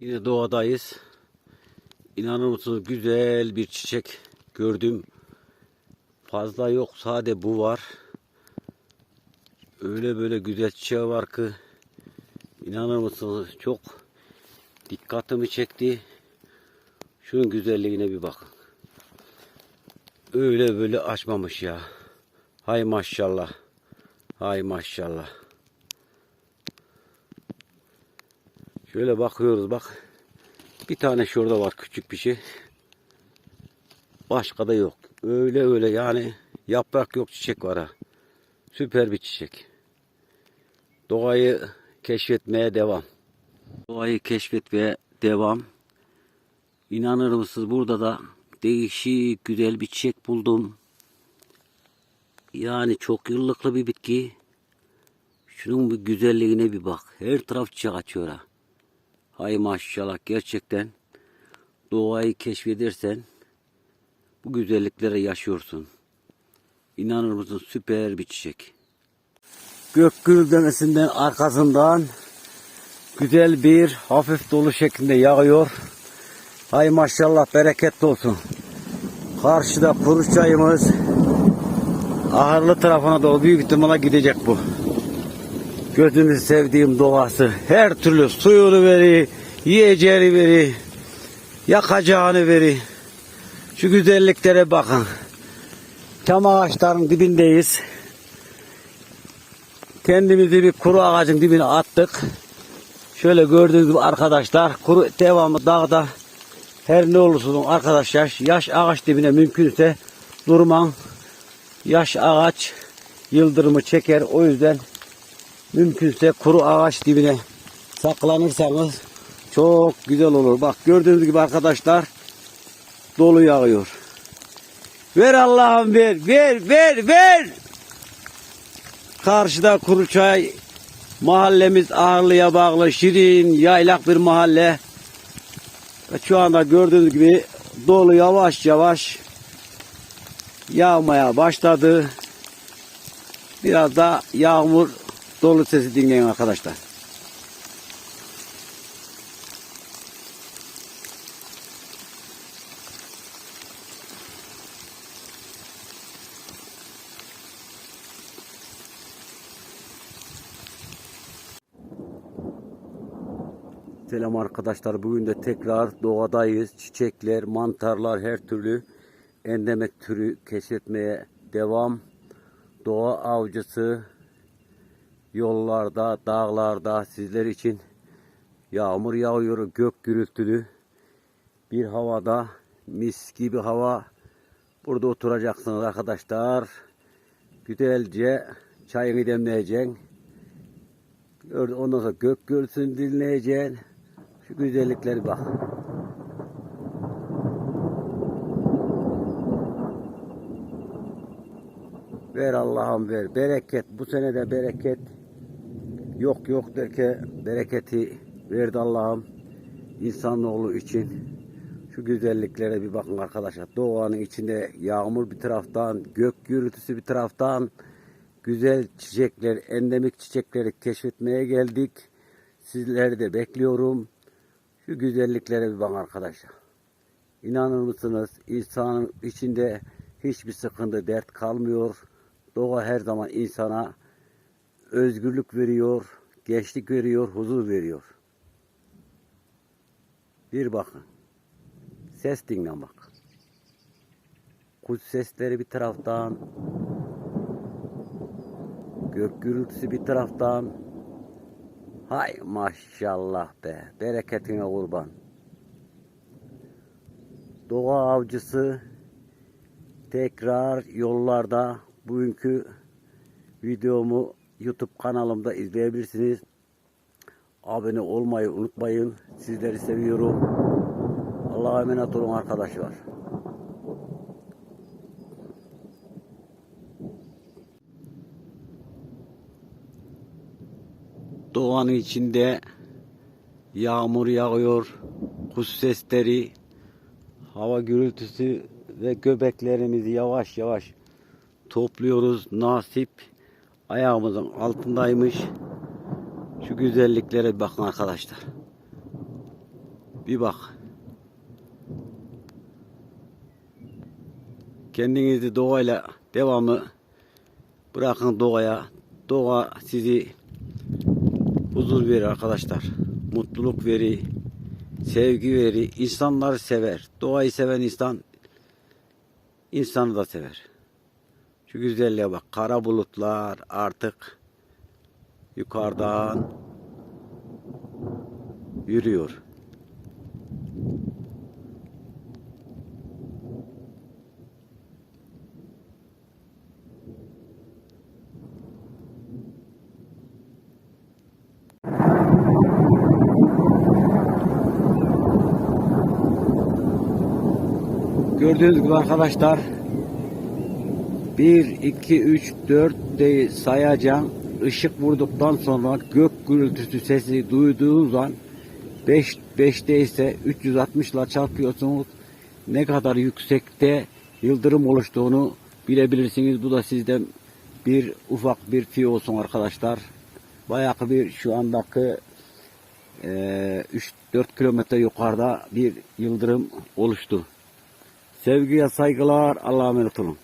Yine doğadayız. İnanır mısınız güzel bir çiçek gördüm. Fazla yok sade bu var. Öyle böyle güzel çiçeği var ki inanır mısınız çok dikkatimi çekti. Şunun güzelliğine bir bakın. Öyle böyle açmamış ya. Hay maşallah. Hay maşallah. Şöyle bakıyoruz bak. Bir tane şurada var küçük bir şey. Başka da yok. Öyle öyle yani yaprak yok çiçek var ha. Süper bir çiçek. Doğayı keşfetmeye devam. Doğayı keşfetmeye devam. İnanır mısınız burada da değişik güzel bir çiçek buldum. Yani çok yıllıklı bir bitki. Şunun bir güzelliğine bir bak. Her taraf çiçek açıyor ha. Hay maşallah gerçekten doğayı keşfedersen bu güzelliklere yaşıyorsun. İnanır mısın süper bir çiçek. Gök gürültmesinden arkasından güzel bir hafif dolu şeklinde yağıyor. Hay maşallah bereketli olsun. Karşıda kuru çayımız ahırlı tarafına doğru büyük ihtimalle gidecek bu. Gözünü sevdiğim doğası. Her türlü suyunu veri, yiyeceğini veri, yakacağını veri. Şu güzelliklere bakın. Çam ağaçların dibindeyiz. Kendimizi bir kuru ağacın dibine attık. Şöyle gördüğünüz gibi arkadaşlar kuru devamı dağda her ne olursa olsun arkadaşlar yaş ağaç dibine mümkünse durman. Yaş ağaç yıldırımı çeker. O yüzden mümkünse kuru ağaç dibine saklanırsanız çok güzel olur. Bak gördüğünüz gibi arkadaşlar dolu yağıyor. Ver Allah'ım ver, ver, ver, ver. Karşıda Kuruçay mahallemiz Ağırlı'ya bağlı şirin yaylak bir mahalle. Şu anda gördüğünüz gibi dolu yavaş yavaş yağmaya başladı. Biraz da yağmur dolu sesi dinleyin arkadaşlar. Selam arkadaşlar. Bugün de tekrar doğadayız. Çiçekler, mantarlar, her türlü endemek türü keşfetmeye devam. Doğa avcısı yollarda, dağlarda sizler için yağmur yağıyor, gök gürültülü bir havada mis gibi hava. Burada oturacaksınız arkadaşlar. Güzelce çayını demleyeceksin. Ondan sonra gök gürültüsünü dinleyeceksin. Şu güzellikleri bak. Ver Allah'ım ver. Bereket. Bu sene de bereket. Yok yok derken bereketi verdi Allah'ım. İnsanoğlu için. Şu güzelliklere bir bakın arkadaşlar. Doğanın içinde yağmur bir taraftan, gök gürültüsü bir taraftan. Güzel çiçekler, endemik çiçekleri keşfetmeye geldik. Sizleri de bekliyorum. Şu güzelliklere bir bakın arkadaşlar. İnanır mısınız? İnsanın içinde hiçbir sıkıntı, dert kalmıyor. Doğa her zaman insana özgürlük veriyor, gençlik veriyor, huzur veriyor. Bir bakın. Ses dinle bak. Kuş sesleri bir taraftan, gök gürültüsü bir taraftan. Hay maşallah be, bereketine kurban. Doğa avcısı tekrar yollarda bugünkü videomu YouTube kanalımda izleyebilirsiniz. Abone olmayı unutmayın. Sizleri seviyorum. Allah'a emanet olun arkadaşlar. Doğanın içinde yağmur yağıyor, kuş sesleri, hava gürültüsü ve göbeklerimizi yavaş yavaş topluyoruz. Nasip ayağımızın altındaymış. Şu güzelliklere bakın arkadaşlar. Bir bak. Kendinizi doğayla devamlı bırakın doğaya. Doğa sizi huzur verir arkadaşlar. Mutluluk verir. Sevgi verir. İnsanları sever. Doğayı seven insan insanı da sever. Şu güzelliğe bak. Kara bulutlar artık yukarıdan yürüyor. Gördüğünüz gibi arkadaşlar 1, 2, 3, 4 diye sayacağım. Işık vurduktan sonra gök gürültüsü sesi duyduğunuz an 5, 5'te ise 360 ile çarpıyorsunuz. Ne kadar yüksekte yıldırım oluştuğunu bilebilirsiniz. Bu da sizden bir ufak bir tüyo olsun arkadaşlar. Bayağı bir şu andaki eee 3-4 kilometre yukarıda bir yıldırım oluştu. Sevgiye saygılar. Allah'a emanet olun.